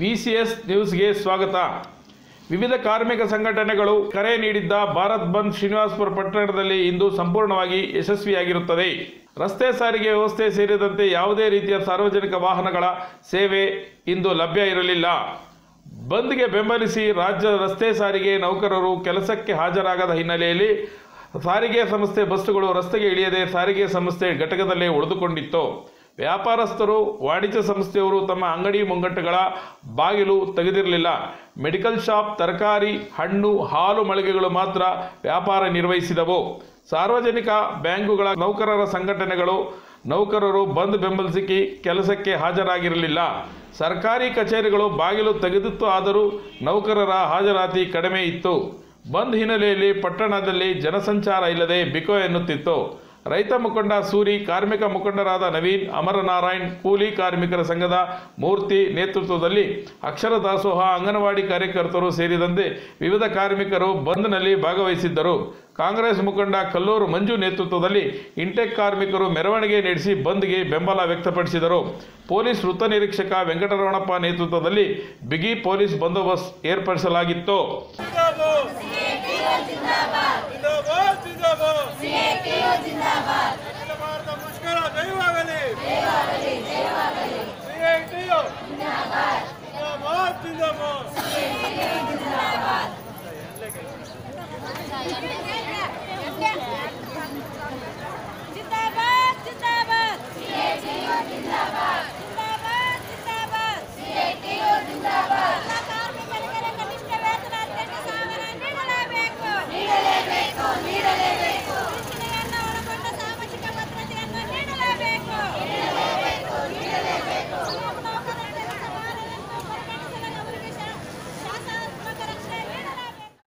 V C S ನ್ಯೂಸ್ಗೆ ಸ್ವಾಗತ. ವಿವಿಧ ಕಾರ್ಮಿಕ ಸಂಘಟನೆಗಳು ಕರೆ ನೀಡಿದ್ದ ಭಾರತ್ ಬಂದ್ ಶ್ರೀನಿವಾಸಪುರ ಪಟ್ಟಣದಲ್ಲಿ ಇಂದು ಸಂಪೂರ್ಣವಾಗಿ ಯಶಸ್ವಿಯಾಗಿರುತ್ತದೆ. ರಸ್ತೆ ಸಾರಿಗೆ ವ್ಯವಸ್ಥೆ ಸೇರಿದಂತೆ ಯಾವುದೇ ರೀತಿಯ ಸಾರ್ವಜನಿಕ ವಾಹನಗಳ ಸೇವೆ ಇಂದು ಲಭ್ಯ ಇರಲಿಲ್ಲ. ಬಂದ್ಗೆ ಬೆಂಬಲಿಸಿ ರಾಜ್ಯ ರಸ್ತೆ ಸಾರಿಗೆ ನೌಕರರು ಕೆಲಸಕ್ಕೆ ಹಾಜರಾಗದ ಹಿನ್ನೆಲೆಯಲ್ಲಿ ಸಾರಿಗೆ ಸಂಸ್ಥೆ ಬಸ್ಸುಗಳು ರಸ್ತೆಗೆ ಇಳಿಯದೆ ಸಾರಿಗೆ ಸಂಸ್ಥೆ ಘಟಕದಲ್ಲೇ ಉಳಿದುಕೊಂಡಿತ್ತು. ವ್ಯಾಪಾರಸ್ಥರು, ವಾಣಿಜ್ಯ ಸಂಸ್ಥೆಯವರು ತಮ್ಮ ಅಂಗಡಿ ಮುಂಗಟ್ಟುಗಳ ಬಾಗಿಲು ತೆಗೆದಿರಲಿಲ್ಲ. ಮೆಡಿಕಲ್ ಶಾಪ್, ತರಕಾರಿ, ಹಣ್ಣು, ಹಾಲು ಮಳಿಗೆಗಳು ಮಾತ್ರ ವ್ಯಾಪಾರ ನಿರ್ವಹಿಸಿದವು. ಸಾರ್ವಜನಿಕ ಬ್ಯಾಂಕುಗಳ ನೌಕರರ ಸಂಘಟನೆಗಳು, ನೌಕರರು ಬಂದ್ ಬೆಂಬಲಿಸಿ ಕೆಲಸಕ್ಕೆ ಹಾಜರಾಗಿರಲಿಲ್ಲ. ಸರ್ಕಾರಿ ಕಚೇರಿಗಳು ಬಾಗಿಲು ತೆಗೆದಿತ್ತು ಆದರೂ ನೌಕರರ ಹಾಜರಾತಿ ಕಡಿಮೆ ಇತ್ತು. ಬಂದ್ ಹಿನ್ನೆಲೆಯಲ್ಲಿ ಪಟ್ಟಣದಲ್ಲಿ ಜನಸಂಚಾರ ಇಲ್ಲದೆ ಬಿಕೋ ಎನ್ನುತ್ತಿತ್ತು. ರೈತ ಮುಖಂಡ ಸೂರಿ, ಕಾರ್ಮಿಕ ಮುಖಂಡರಾದ ನವೀನ್, ಅಮರನಾರಾಯಣ್, ಕೂಲಿ ಕಾರ್ಮಿಕರ ಸಂಘದ ಮೂರ್ತಿ ನೇತೃತ್ವದಲ್ಲಿ ಅಕ್ಷರ ದಾಸೋಹ, ಅಂಗನವಾಡಿ ಕಾರ್ಯಕರ್ತರು ಸೇರಿದಂತೆ ವಿವಿಧ ಕಾರ್ಮಿಕರು ಬಂದ್ನಲ್ಲಿ ಭಾಗವಹಿಸಿದ್ದರು. ಕಾಂಗ್ರೆಸ್ ಮುಖಂಡ ಕಲ್ಲೂರು ಮಂಜು ನೇತೃತ್ವದಲ್ಲಿ ಇಂಟೆಕ್ ಕಾರ್ಮಿಕರು ಮೆರವಣಿಗೆ ನಡೆಸಿ ಬಂದ್ಗೆ ಬೆಂಬಲ ವ್ಯಕ್ತಪಡಿಸಿದರು. ಪೊಲೀಸ್ ವೃತ್ತ ನಿರೀಕ್ಷಕ ವೆಂಕಟರಮಣಪ್ಪ ನೇತೃತ್ವದಲ್ಲಿ ಬಿಗಿ ಪೊಲೀಸ್ ಬಂದೋಬಸ್ತ್ ಏರ್ಪಡಿಸಲಾಗಿತ್ತು. जिंदाबाद जिंदाबाद